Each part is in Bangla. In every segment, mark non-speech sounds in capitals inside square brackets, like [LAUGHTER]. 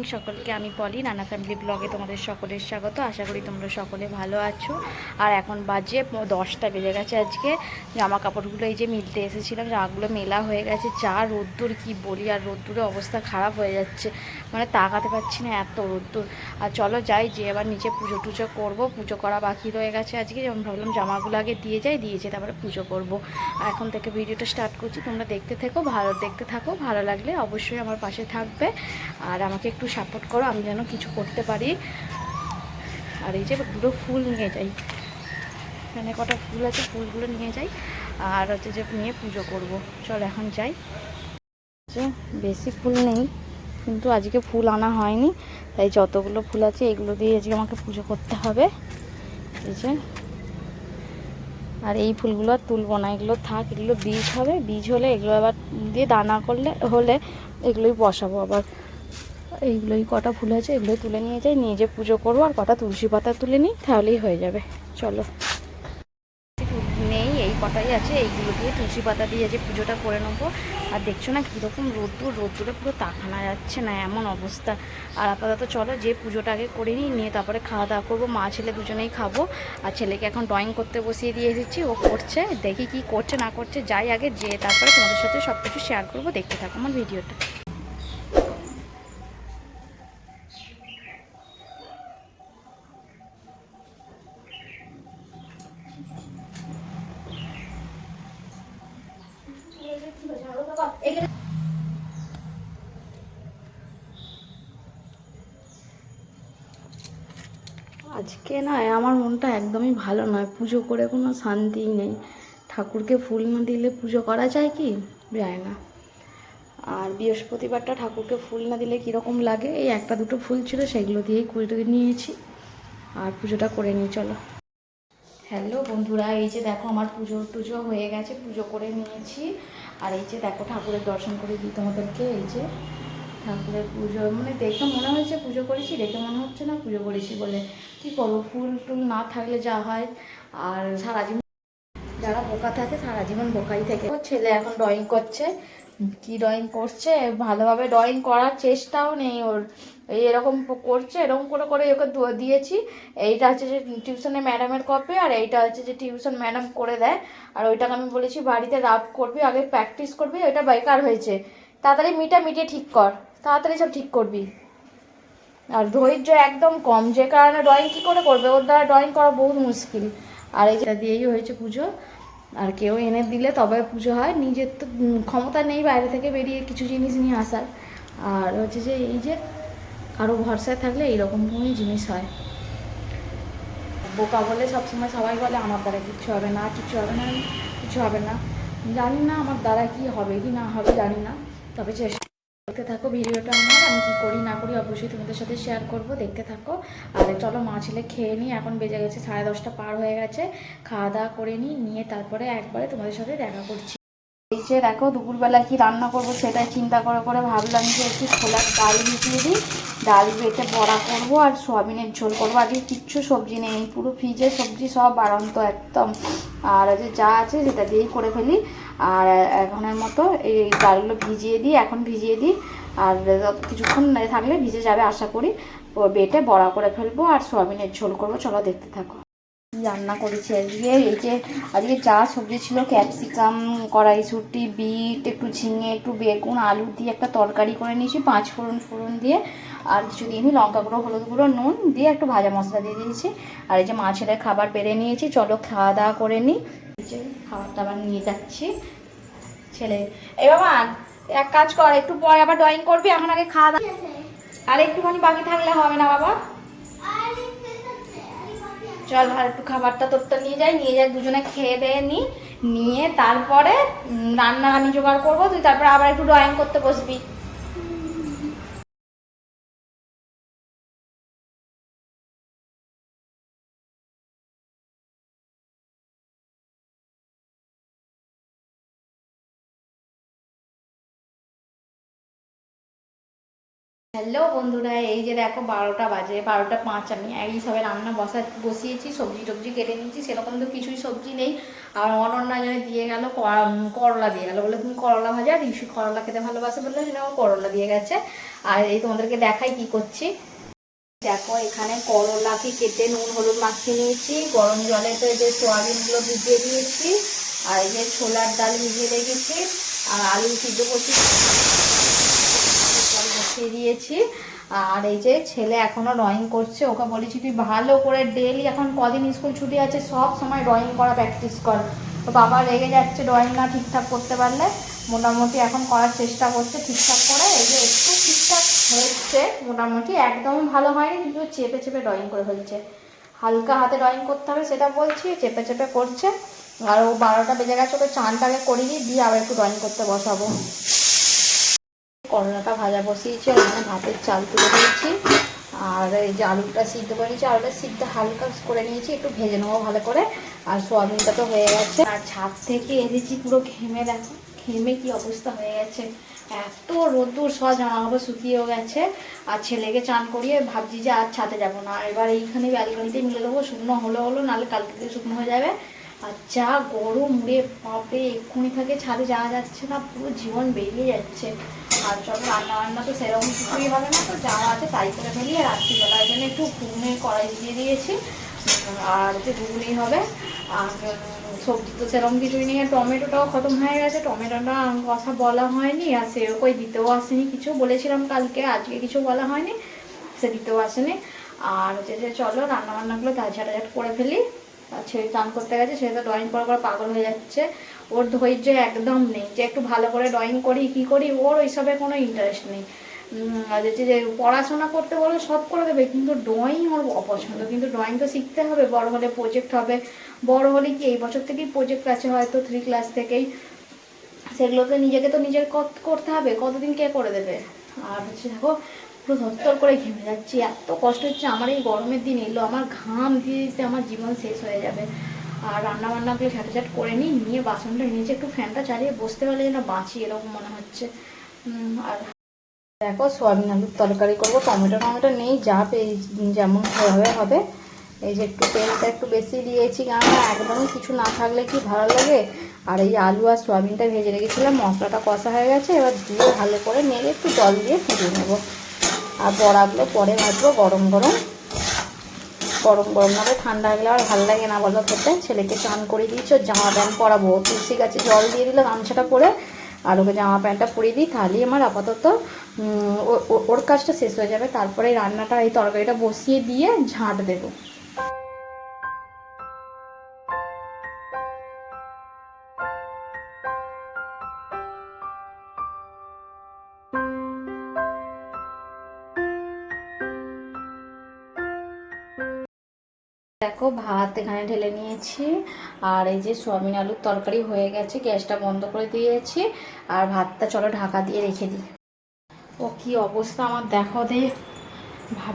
মর্নিং সকলকে আমি পলি, নানা ফ্যামিলি ব্লগে তোমাদের সকলের স্বাগত। আশা করি তোমরা সকলে ভালো আছো। আর এখন বাজে দশটা বেজে গেছে আজকে। জামা কাপড়গুলো এই যে মিলতে এসেছিলাম, জামাগুলো মেলা হয়ে গেছে। চা, রোদ্দুর, কি বলি? আর রোদ্দুরের অবস্থা খারাপ হয়ে যাচ্ছে। মানে তাকাতে পারছি না, এত রোদ্দুর। আর চলো যাই, যে এবার নিচে পুজো টুজো করব, পুজো করা বাকি রয়ে গেছে আজকে। যেমন ভাবলাম জামাগুলো আগে দিয়ে যাই দিয়েছে তারপরে পুজো করব। এখন থেকে ভিডিওটা স্টার্ট করছি, তোমরা দেখতে থেকো, ভালো দেখতে থাকো, ভালো লাগলে অবশ্যই আমার পাশে থাকবে। আর আমাকে একটু সাপোর্ট করো, আমি যেন কিছু করতে পারি। আর এই যে দুটো ফুল নিয়ে যাই। এখানে কটা ফুল আছে, ফুলগুলো নিয়ে যাই। আর হচ্ছে যে নিয়ে পুজো করব। চল এখন যাই। যে বেশি ফুল নেই। কিন্তু আজকে ফুল আনা হয়নি, তাই যতগুলো ফুল আছে এগুলো দিয়ে আজকে আমাকে পুজো করতে হবে। এই যে, আর এই ফুলগুলো আর তুলবো না, এগুলো থাক, এগুলো বীজ হবে, বীজ হলে এগুলো আবার দিয়ে দানা করলে, হলে এগুলোই বসাবো। আবার এইগুলোই কটা ফুল আছে এগুলো তুলে নিয়ে যাই, নিয়ে যে পুজো করব, আর কটা তুলসী পাতা তুলে নিই, তাহলেই হয়ে যাবে। চলো। কটাই আছে, এইগুলো দিয়ে তুলসী পাতা দিয়ে যে পুজোটা করে নেব। আর দেখছ না কীরকম রোদ্দুর, রোদ্দুরে পুরো তাকানো যাচ্ছে না, এমন অবস্থা। আর আপাতত চলো যে পুজোটা আগে করে নিই, নিয়ে তারপরে খাওয়া দাওয়া করব, মা ছেলে দুজনেই খাব। আর ছেলেকে এখন ড্রয়িং করতে বসিয়ে দিয়ে এসেছি, ও করছে, দেখি কি করছে না করছে, যাই আগে যে তারপরে তোমাদের সাথে সব কিছু শেয়ার করব, দেখতে থাকো আমার ভিডিওটা আজকে নয়, আমার মনটা একদমই ভালো নয়। পুজো করে কোনো শান্তিই নেই। ঠাকুরকে ফুল না দিলে পুজো করা যায় কি? যায় না। আর বৃহস্পতিবারটা ঠাকুরকে ফুল না দিলে কীরকম লাগে? এই একটা দুটো ফুল ছিল, সেগুলো দিয়েই করে নিয়েছি। আর পুজোটা করে নিই, চলো। হ্যালো বন্ধুরা, এই যে দেখো আমার পুজো টুজো হয়ে গেছে, পুজো করে নিয়েছি। আর এই যে দেখো ঠাকুরের দর্শন করে দিই তোমাদেরকে, এই যে। ঠাকুরের পুজো। মানে দেখে মনে হয়েছে পুজো করেছি, দেখে মনে হচ্ছে না পুজো করেছি বলে। কী করব? ফুল টুল না থাকলে যা হয়। আর সারা জীবন যারা বোকা থাকে, সারা জীবন বোকাই থেকে। ছেলে এখন ড্রয়িং করছে। কি ড্রয়িং করছে? ভালোভাবে ড্রয়িং করার চেষ্টাও নেই ওর। এই এরকম করছে, এরকম করে করে ওকে দিয়েছি। এইটা হচ্ছে যে টিউশনে ম্যাডামের কপি আর এইটা হচ্ছে যে টিউশন ম্যাডাম করে দেয়। আর ওইটাকে আমি বলেছি, বাড়িতে রাব করবি, আগে প্র্যাকটিস করবি, ওইটা বেকার হয়েছে। তাড়াতাড়ি মিটা মিটিয়ে ঠিক কর। তাড়াতাড়ি সব ঠিক করবি। আর ধৈর্য একদম কম, যে কারণে ড্রয়িং কী করে করবে? ওর দ্বারা ড্রয়িং করা বহুত মুশকিল। আর এই যেটা দিয়েই হয়েছে পুজো। আর কেউ এনে দিলে তবে পুজো হয়। নিজের তো ক্ষমতা নেই বাইরে থেকে বেরিয়ে কিছু জিনিস নিয়ে আসার। আর হচ্ছে যে এই যে কারও ভরসায় থাকলে এইরকমই জিনিস হয়। বোকা বলে সবসময় সবাই বলে, আমার দ্বারা কিচ্ছু হবে না, কিচ্ছু হবে না কিছু হবে না। জানি না আমার দ্বারা কি হবে, কি না হবে, জানি না। তবে চেষ্টা দেখতে থাকো ভিডিওটা আমার, আমি কি করি না করি অবশ্যই তোমাদের সাথে শেয়ার করব, দেখতে থাকো। আর চলো মা ছেলে খেয়ে নিই, এখন বেজে গেছে সাড়ে দশটা পার হয়ে গেছে। খাওয়া দাওয়া করে নিই, নিয়ে তারপরে একবারে তোমাদের সাথে দেখা করছি। এই যে দেখো, দুপুরবেলা কি রান্না করব সেটাই চিন্তা করে করে ভাবলাম যে একটু ছোলার ডাল ভিজিয়ে দিই। ডাল বেটে বড়া করব আর সোয়াবিনের ঝোল করব। আজকে কিচ্ছু সবজি নেই, পুরো ফ্রিজে সবজি সব বাড়ন্ত একদম। আর যে যা আছে সেটা দিয়েই করে ফেলি। আর এখনের মতো এই ডালগুলো ভিজিয়ে দিই, এখন ভিজিয়ে দিই। আর কিছুক্ষণ থাকলে ভিজে যাবে আশা করি। ও বেটে বড়া করে ফেলব আর সোয়াবিনের ঝোল করব। চলো দেখতে থাকো। রান্না করেছি আজকে। এই যে আজকে যা সবজি ছিল, ক্যাপসিকাম কড়াইশুঁটি বিট, একটু ঝিঙে, একটু বেগুন, আলু দিয়ে একটা তরকারি করে নিয়েছি, পাঁচ ফোড়ন ফোড়ন দিয়ে। আর কিছু নি, লঙ্কা গুঁড়ো, হলুদ গুঁড়ো, নুন দিয়ে একটু ভাজা মশলা দিয়ে দিয়েছি। আর এই যে মাছের খাবার বেড়ে নিয়েছি, চলো খাওয়া দাওয়া করে নিই যে খাবার টাবার নিয়ে যাচ্ছি ছেলে। এ বাবা এক কাজ কর একটু পরে আবার ড্রয়িং করবি এখন আগে খাওয়া দাওয়া আর একটুখানি বাকি থাকলে হবে না বাবা? চল আর একটু খাবারটা তোরটা নিয়ে যাই নিয়ে যাই দুজনে খেয়ে দিয়ে নি নিয়ে তারপরে রান্না আমি জোগাড় করব তুই তারপরে আবার একটু ড্রয়িং করতে বসবি। হ্যালো বন্ধুরা, এই যে দেখো বারোটা বাজে, বারোটা পাঁচ, আমি এই সবে রান্না বসা, বসিয়েছি, সবজি টবজি কেটে নিয়েছি, সেরকম তো কিছুই সবজি নেই। আর অনন্যা জনে দিয়ে গেল করলা দিয়ে গেল, বলে তুমি করলা ভাজা আর করলা খেতে ভালোবাসে বললে সেটা আমার করলা দিয়ে গেছে। আর এই তোমাদেরকে দেখাই কি করছি। দেখো এখানে করলাকে কেটে নুন, হলুদ মাখিয়ে নিয়েছি, গরম জলে তো এই যে সোয়াবিনগুলো ভিজিয়ে দিয়েছি, আর এই যে ছোলার ডাল ভিজিয়ে রেখেছি, আর আলু সিদ্ধ করছি। বসিয়ে দিয়েছি। আর এই যে ছেলে এখনও ড্রয়িং করছে, ওকে বলেছি, তুই ভালো করে ডেলি এখন কদিন স্কুল ছুটি আছে, সব সময় ড্রয়িং করা প্র্যাকটিস কর। তো বাবা রেগে যাচ্ছে ড্রয়িং না ঠিকঠাক করতে পারলে। মোটামুটি এখন করার চেষ্টা করছে ঠিকঠাক করে। এই যে একটু ঠিকঠাক হচ্ছে, মোটামুটি একদম ভালো হয়নি, কিন্তু চেপে চেপে ড্রয়িং করে ফেলছে। হালকা হাতে ড্রয়িং করতে হবে সেটা বলছি, চেপে চেপে করছে। আর ও বারোটা বেজে গেছে, ওকে চানটাকে করিয়ে দিয়ে আবার একটু ড্রয়িং করতে বসাবো। করলাটা ভাজা বসিয়েছি ওখানে ভাতের চাল তুলে দিয়েছি আর এই যে আলুটা সিদ্ধ করে নিয়েছি, আলুটা সিদ্ধ হালকা করে নিয়েছি, একটু ভেজে নেব ভালো করে। আর সোয়াবিনটা তো হয়ে গেছে। আর ছাদ থেকে এসেছি পুরো ঘেমে, দেখো, ঘেমে কি অবস্থা হয়ে গেছে। এত রোদ্দুর, সব জামা কাপড় শুকিয়েও গেছে। আর ছেলেকে চান করিয়ে ভাবছি যে আর ছাদে যাব না। এবার এইখানে ব্যালকনিতে মিলে দেবো, শুকনো হলো হলো, নাহলে কালকে থেকে শুকনো হয়ে যাবে। আর যা গরম রে বাপরে, এক্ষুনি থাকে ছাদে যাওয়া যাচ্ছে না, পুরো জীবন বেরিয়ে যাচ্ছে। আর চলো রান্না বান্না তো সেরকম কিছুই হবে না, তো যা আছে তাই করে ফেলি। আর রাত্রিবেলা এখানে একটু ঘুমে কড়াই দিয়ে দিয়েছি। আর যে ঘুগনি হবে। আর সবজি তো সেরকম কিছুই নেই। টমেটোটাও খতম হয়ে গেছে। টমেটোটা কথা বলা হয়নি, আর সেরকম দিতেও আসেনি কিছু। বলেছিলাম কালকে, আজকে কিছু বলা হয়নি, সে দিতেও আসেনি। আর হচ্ছে যে চলো রান্না বান্নাগুলো তাঝাটাঝাট করে ফেলি। ছেলে চান করতে গেছে সে তো ড্রয়িং করার পর পাগল হয়ে যাচ্ছে। ওর ধৈর্য একদম নেই যে একটু ভালো করে ড্রয়িং করি, কি করি, ওর ওইসবে কোনো ইন্টারেস্ট নেই। যে পড়াশোনা করতে বলে, সব করে দেবে, কিন্তু ড্রয়িং ওর অপছন্দ। কিন্তু ড্রয়িং তো শিখতে হবে, বড় হলে প্রজেক্ট হবে। বড় হলে কি, এই বছর থেকেই প্রজেক্ট আছে হয়তো থ্রি ক্লাস থেকেই। সেগুলোকে নিজেকে তো নিজের করতে হবে, কতদিন কে করে দেবে? আর হচ্ছে দেখো পুরো ধরতর করে ঘেমে যাচ্ছি। এত কষ্ট হচ্ছে, আমার এই গরমের দিন এলো, আমার ঘাম দিয়ে দিতে আমার জীবন শেষ হয়ে যাবে। আর রান্না বান্নাগুলো ঝাঁটাঝাট করে নিই, নিয়ে বাসনটা নিচে একটু ফ্যানটা চালিয়ে বসতে পারলে যেন বাঁচি, এরকম মনে হচ্ছে। আর দেখো, সোয়াবিন আলুর তরকারি করব, টমেটো টমেটো নেই, যা পেয়ে যেমন হবে হবে। এই যে একটু তেলটা একটু বেশি দিয়েছি কারণ একদমই কিছু না থাকলে কি ভালো লাগে? আর এই আলু আর সোয়াবিনটা ভেজে রেখেছিলাম, মশলাটা কষা হয়ে গেছে, এবার দিয়ে ভালো করে নেড়ে একটু জল দিয়ে ফুটিয়ে নেব। আর বড়াগুলো পরে ভাজবো গরম গরম। গরম গরম হবে ঠান্ডা হয়ে আর ভালো লাগে না বলো খেতে। ছেলেকে চান করে দিয়েছি জামা প্যান্ট পরাবো। তুলসী গাছে জল দিয়ে দিলে গামছাটা পরে। আর ওকে জামা প্যান্টটা পরিয়ে দিই তাহলেই আমার আপাতত ওর কাজটা শেষ হয়ে যাবে। তারপরে রান্নাটা, এই তরকারিটা বসিয়ে দিয়ে ঝাঁট দেবো। দেখো ভাত এখানে ঢেলে নিয়েছি। আর এই যে সোয়াবিন আলুর তরকারি হয়ে গেছে, গ্যাসটা বন্ধ করে দিয়েছি। আর ভাতটা চলো ঢাকা দিয়ে রেখে দিই। ও কি অবস্থা আমার, দেখো দে।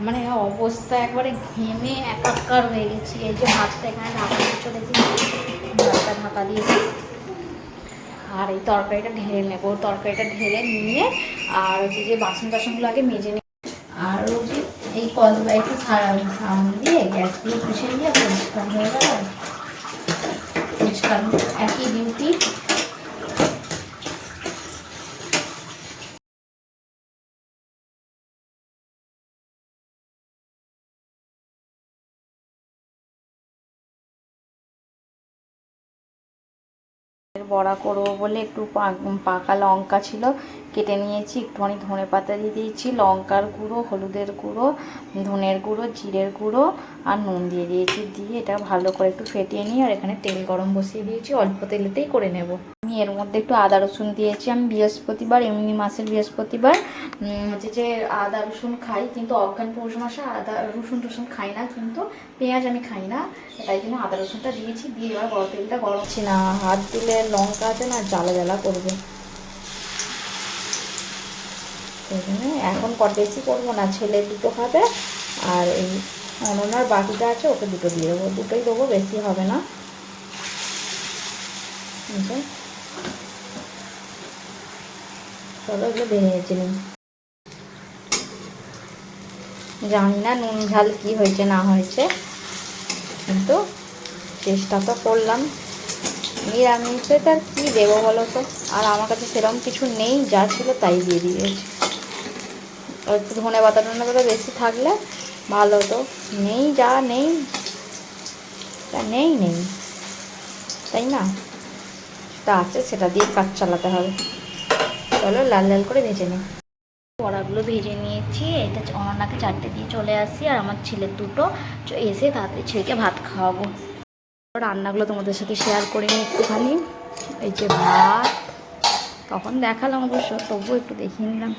মানে অবস্থা একবারে ঘেমে একাকার হয়ে গেছি। এই যে ভাতটা এখানে ঢাকা দিয়ে চলেছি ভাতটা ঢাকা দিয়েছি আর এই তরকারিটা ঢেলে নেব। তরকারিটা ঢেলে নিয়ে আর হচ্ছে যে বাসন টাসনগুলো আগে মেজে যে কলবা একটু সারা- সাউন্ড দিয়ে গ্যাস দিয়ে পুষে দিয়ে পরিষ্কার হয়ে গেল। পরিষ্কার, একই ডিউটি বড়া করব বলে একটু পাকা লঙ্কা ছিল, কেটে নিয়েছি। একটুখানি ধনে পাতা দিয়ে দিয়েছি। লঙ্কার গুঁড়ো, হলুদের গুঁড়ো, ধনের গুঁড়ো, জিরের গুঁড়ো আর নুন দিয়ে দিয়েছি। দিয়ে এটা ভালো করে একটু ফেটিয়ে নিয়ে আর এখানে তেল গরম বসিয়ে দিয়েছি। অল্প তেলেতেই করে নেব। এর মধ্যে একটু আদা রসুন দিয়েছি। আমি বৃহস্পতিবার, এমনি মাসের বৃহস্পতিবার হচ্ছে যে আদা রসুন খাই, কিন্তু অজ্ঞান পৌষ মাসে আদা রসুন টসুন খাই না, কিন্তু পেঁয়াজ আমি খাই না, তাই জন্য আদা রসুনটা দিয়েছি। দিয়ে এবার গরম তেলটা গরম হচ্ছে না, হাত দিলে লঙ্কা আছে না, জ্বালা জ্বালা করবে। এখন কট বেশি করব না, ছেলে দুটো খাবে, আর এই অননার বাকিটা আছে, ওকে দুটো দিয়ে দেবো। দুটোই দেবো, বেশি হবে না এই যে। চলো এগুলো ভেঙে নিই জানি না নুন ঝাল কি হয়েছে, না হয়েছে। কিন্তু চেষ্টা তো করলাম। নিরামিষে তার কী দেবো বলো তো? আর আমার কাছে সেরকম কিছু নেই, যা ছিল তাই দিয়ে দিয়েছি। একটু ধনে পাতা টনে বেশি থাকলে ভালো হতো নেই, যা নেই তা নেই নেই। তাই না? তা আছে সেটা দিয়ে কাজ চালাতে হবে। চলো লাল লাল করে ভেজে নিই। বড়াগুলো ভেজে নিয়েছি, এটা অনন্যাকে চারটে দিয়ে চলে আসি, আর আমার ছেলের দুটো। এসে তাড়াতাড়ি ছেলেকে ভাত খাওয়াবো। রান্নাগুলো তোমাদের সাথে শেয়ার করে নিই একটুখানি। এই যে ভাত, তখন দেখালাম অবশ্য, তবুও একটু দেখিয়ে নিলাম।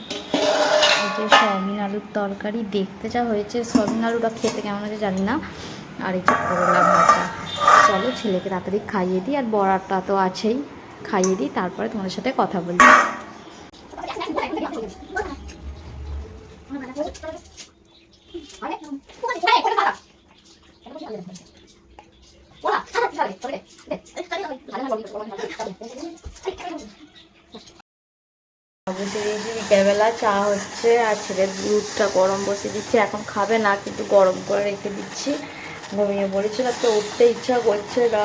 এই যে সয়াবিন আলুর তরকারি, দেখতে যা হয়েছে। সয়াবিন আলুটা খেতে কেমন আছে জানি না। আর এই যে করলা ভাজা। চলো ছেলেকে তাড়াতাড়ি খাইয়ে দিই, আর বড়াটা তো আছেই। খাইয়ে দিই, তারপরে তোমাদের সাথে কথা বলি। বসে চা হচ্ছে, আর ছেলের দুধটা গরম বসে দিচ্ছে। এখন খাবে না, কিন্তু গরম করে রেখে দিচ্ছি। ঘুমিয়ে পড়েছিল, তো উঠতে ইচ্ছা করছে না।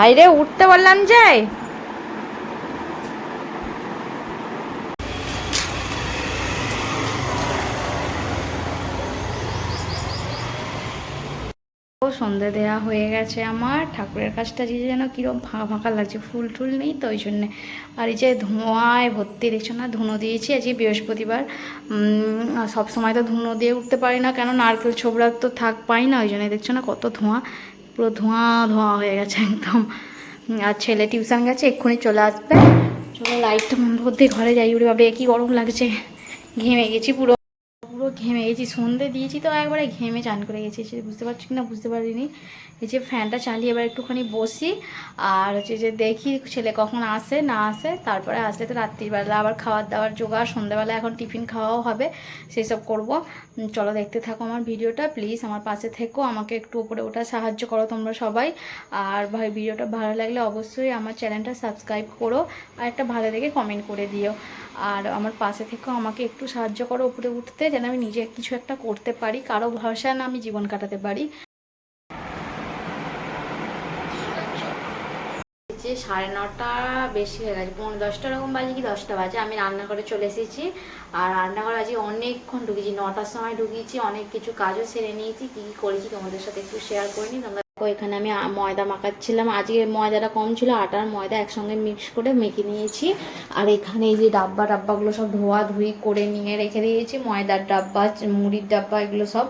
হাই উঠতে বললাম যে সন্ধে দেওয়া হয়ে গেছে আমার। ঠাকুরের কাজটা যে যেন কীরকম ফাঁকা ফাঁকা লাগছে, ফুল টুল নেই তো, ওই জন্যে। আর এই যে ধোঁয়ায় ভর্তি দেখছ না, ধুনো দিয়েছি আজকে বৃহস্পতিবার। সব সময় তো ধুনো দিয়ে উঠতে পারি না, কেন নারকেল ছোবড়া তো থাক, পাই না, ওই জন্য দেখছ না কত ধোঁয়া। পুরো ধোঁয়া ধোঁয়া হয়ে গেছে একদম। আর ছেলে টিউশন গেছে, এক্ষুনি চলে আসবে। চলো লাইটটা করতে ঘরে যাই। উড়ে ভাবে একই গরম লাগছে। ঘেমে গেছি পুরো। ঘেমে গেছি, সন্ধে দিয়েছি তো একবারে ঘেমে চান করে গেছি বুঝতে পারছি কি না বুঝতে পারিনি। এই যে ফ্যানটা চালিয়ে এবার একটুখানি বসি, আর হচ্ছে যে দেখি ছেলে কখন আসে, না আসে, তারপরে আসলে তো রাত্রিবেলা আবার খাওয়ার দাওয়ার জোগাড়, সন্ধ্যাবেলা এখন টিফিন খাওয়াও হবে সেই সব করব চলো দেখতে থাকো আমার ভিডিওটা প্লিজ আমার পাশে থেকো, আমাকে একটু উপরে ওঠা সাহায্য করো তোমরা সবাই। আর ভাই, ভিডিওটা ভালো লাগলে অবশ্যই আমার চ্যানেলটা সাবস্ক্রাইব করো, আর একটা ভালো দেখে কমেন্ট করে দিও। আর আমার পাশে থেকেও আমাকে একটু সাহায্য করো উপরে উঠতে, যেন আমি নিজে কিছু একটা করতে পারি, কারও ভরসা না আমি জীবন কাটাতে পারি। যে সাড়ে নটা বেশি হয়ে গেছে পনেরো দশটা রকম বাজে কি দশটা বাজে, আমি রান্নাঘরে চলে এসেছি। আর রান্নাঘরে আজকে অনেকক্ষণ ঢুকেছি, নটার সময় ঢুকিয়েছি অনেক কিছু কাজও সেরে নিয়েছি, কী কী করেছি তোমাদের সাথে একটু শেয়ার করে করিনি তোমরা দেখো, এখানে আমি ময়দা মাখাচ্ছিলাম। আজকে ময়দাটা কম ছিল আটার ময়দা একসঙ্গে মিক্স করে মেখে নিয়েছি। আর এখানে এই যে ডাব্বা ডাব্বাগুলো সব ধোয়া ধুই করে নিয়ে রেখে দিয়েছি। ময়দার ডাব্বা মুড়ির ডাব্বা এগুলো সব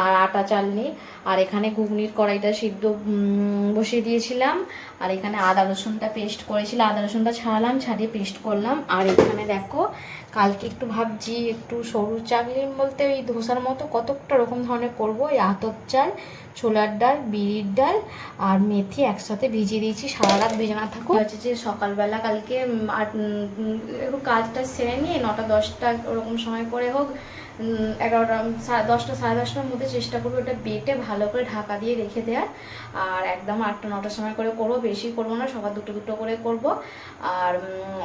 আর আটা চালনি। আর এখানে ঘুগনির কড়াইটা সিদ্ধ বসিয়ে দিয়েছিলাম। আর এখানে আদা রসুনটা পেস্ট করেছিলাম আদা রসুনটা ছাড়ালাম ছাড়িয়ে পেস্ট করলাম। আর এখানে দেখো কালকে একটু ভাবছি, একটু সরু চাকলি বলতে ওই ধোসার মতো কতকটা রকম ধরনের করব। ওই আতপ চাল, ছোলার ডাল, বিড়ির ডাল আর মেথি একসাথে ভিজিয়ে দিয়েছি সারা রাত ভেজে না থাকুক। হচ্ছে যে সকালবেলা কালকে আর একটু কাজটা সেরে নিয়ে নটা দশটা ওরকম সময় করে হোক এগারোটা দশটা, সাড়ে দশটার মধ্যে চেষ্টা করব ওটা বেটে ভালো করে ঢাকা দিয়ে রেখে দেওয়ার। আর একদম আটটা, নটার সময় করে করব, বেশি করব না সবার দুটো দুটো করে করব। আর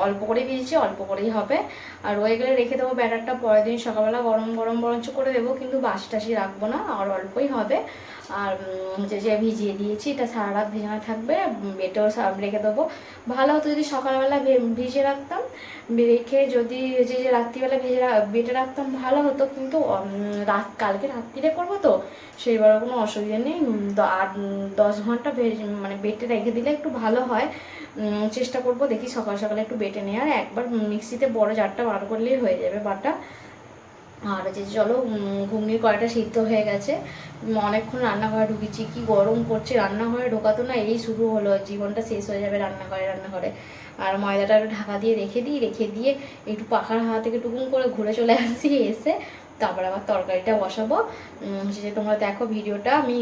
অল্প করেই ভিজেছি, অল্প করেই হবে। আর রয়ে গেলে রেখে দেবো ব্যাটারটা, পরের দিন সকালবেলা গরম গরম বরঞ্চ করে দেবো, কিন্তু বাসি টাসি রাখব না, আর অল্পই হবে। আর উম, যে ভিজিয়ে দিয়েছি এটা সারা রাত ভেজানো থাকবে বেটেও রেখে দেবো। ভালো হতো যদি সকালবেলা ভে- ভিজিয়ে রাখতাম রেখে যদি যে যে রাত্রিবেলা ভেজে বেটে রাখতাম ভালো হতো। কিন্তু রাত কালকে রাত্রিরে করব তো সেইবার কোনো অসুবিধা নেই। আট দশ ঘণ্টা ভেজে মানে বেটে রেখে দিলে একটু ভালো হয়। চেষ্টা করব দেখি সকাল সকালে একটু বেটে নেওয়ার। একবার মিক্সিতে বড় জারটা বার করলেই হয়ে যাবে বাটা আর যে চলো ঘুগনির কড়াইটা সিদ্ধ হয়ে গেছে। অনেকক্ষণ রান্নাঘরে ঢুকেছি, কি গরম করছে রান্নাঘরে ঢোকাতো না, এই শুরু হলো, জীবনটা শেষ হয়ে যাবে রান্নাঘরে রান্নাঘরে। আর ময়দাটা ঢাকা দিয়ে রেখে দিই, রেখে দিয়ে একটু পাখার হাওয়া থেকে টুকুন করে ঘুরে চলে আসছি এসে তারপর আবার তরকারিটা বসাবো। যে, তোমরা দেখো ভিডিওটা, আমি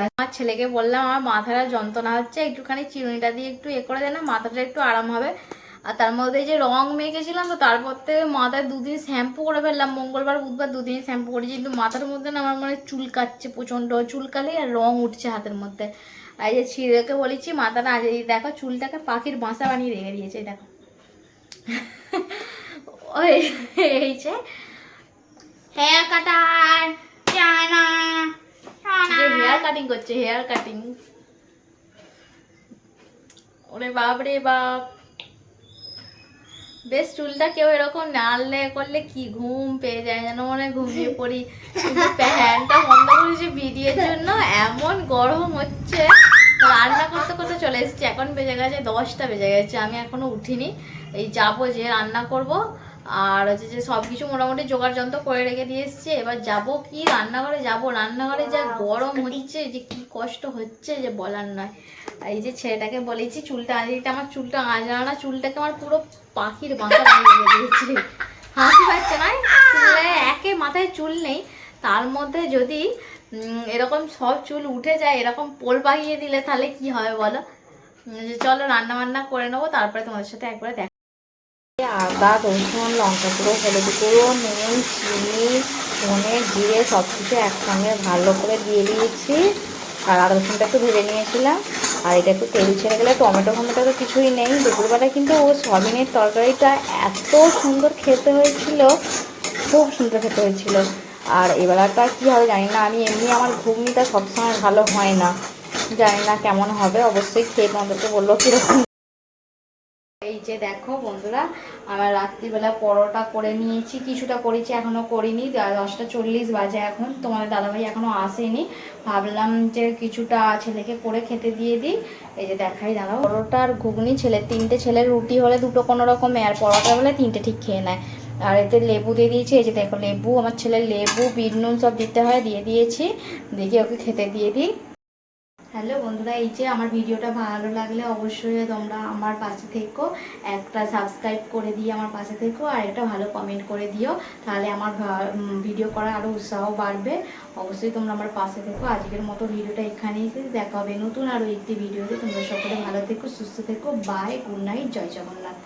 আমার ছেলেকে বললাম, আমার মাথাটা যন্ত্রণা হচ্ছে, একটুখানি চিরুনিটা দিয়ে একটু এ করে দেয় না, মাথাটা একটু আরাম হবে। আর তার মধ্যে যে রং মেখেছিলাম, তো তারপর থেকে মাথায় দুদিন শ্যাম্পু করে ফেললাম। মঙ্গলবার, বুধবার দুদিন শ্যাম্পু করেছি, কিন্তু মাথার মধ্যে না আমার মানে চুল কাচ্ছে প্রচণ্ড। চুলকালে আর রং উঠছে হাতের মধ্যে। আর যে ছিঁড়েকে বলেছি মাথা না এই দেখো, চুলটাকে পাখির বাসা বানিয়ে রেখে দিয়েছে দেখো। ওই এই যে হেয়ার কাটার হেয়ার কাটিং করছে হেয়ার কাটিং ওরে বাপ রে বাপ। বেশ চুলটা কেউ এরকম নাড়লে করলে কি ঘুম পেয়ে যায় যেন মনে হয় ঘুমিয়ে [LAUGHS] পড়ি। প্যান্টটা ফ্যানটা বন্ধ করেছি ভিডিওর জন্য এমন গরম হচ্ছে। রান্না করতে করতে চলে এসেছি এখন বেজে গেছে দশটা বেজে গেছে আমি এখনও উঠিনি। এই যাব যে রান্না করব। আর হচ্ছে যে সব কিছু মোটামুটি জোগাড় যন্ত্র করে রেখে দিয়ে এসছি। এবার যাব কি রান্নাঘরে? যাব রান্নাঘরে যা গরম হচ্ছে যে কি কষ্ট হচ্ছে যে বলার নয়। আর এই যে ছেলেটাকে বলেছি চুলটা আজকে আমার চুলটা আজরা না চুলটাকে আমার পুরো পাখির বানিয়ে দিয়েছে। হাসি পাচ্ছে না? চুলে একে মাথায় চুল নেই। তার মধ্যে যদি এরকম সব চুল উঠে যায় এরকম পোল পাকিয়ে দিলে তাহলে কি হবে বলো? যে চলো রান্না বান্না করে নেব তারপরে তোমাদের সাথে একবারে দেখা আদা, রসুন, লঙ্কা গুঁড়ো, হলুদ গুঁড়ো, নুন, চিনি, ধনে জিরে সব কিছু একসঙ্গে ভালো করে দিয়ে দিয়েছি। আর আদা রসুনটা একটু ভেজে নিয়েছিলাম। আর এটা একটু তেল ছেড়ে গেলে টমেটো ফমেটো তো কিছুই নেই। দুপুরবেলায় কিন্তু ও সয়াবিনের তরকারিটা এত সুন্দর খেতে হয়েছিল, খুব সুন্দর খেতে হয়েছিল। আর এবেলাটা কী হবে জানি না, আমি এমনি আমার ঘুগনিটা সবসময় ভালো হয় না। জানি না কেমন হবে, অবশ্যই খেয়ে তোমাদেরকে বলল কীরকম যে দেখো বন্ধুরা, আমার রাত্রিবেলা পরোটা করে নিয়েছি, কিছুটা করেছি, এখনও করিনি। দশটা চল্লিশ বাজে এখন, তোমাদের দাদাভাই এখনও আসেনি। ভাবলাম যে কিছুটা ছেলেকে করে খেতে দিয়ে দিই। এই যে দেখাই, দাঁড়াও। পরোটা আর ঘুগনি, ছেলে তিনটে ছেলের রুটি হলে দুটো কোনো রকমে আর পরোটা হলে তিনটে ঠিক খেয়ে নেয়। আর এতে লেবু দিয়ে দিয়েছি, এই যে দেখো লেবু, আমার ছেলে লেবু, বিট নুন সব দিতে হয়, দিয়ে দিয়েছি। দেখি ওকে খেতে দিয়ে দিই। হ্যালো বন্ধুরা, এই যে আমার ভিডিওটা ভালো লাগলে অবশ্যই তোমরা আমার পাশে থেকো। একটা সাবস্ক্রাইব করে দিয়ে আমার পাশে থেকো আর একটা ভালো কমেন্ট করে দিও। তাহলে আমার ভিডিও করার আরও উৎসাহ বাড়বে। অবশ্যই তোমরা আমার পাশে থেকো। আজকের মতো ভিডিওটা এখানেই। দেখা হবে নতুন আরও একটি ভিডিওতে। তোমরা সকলে ভালো থেকো, সুস্থ থেকো। বাই গুড নাইট জয় জগন্নাথ।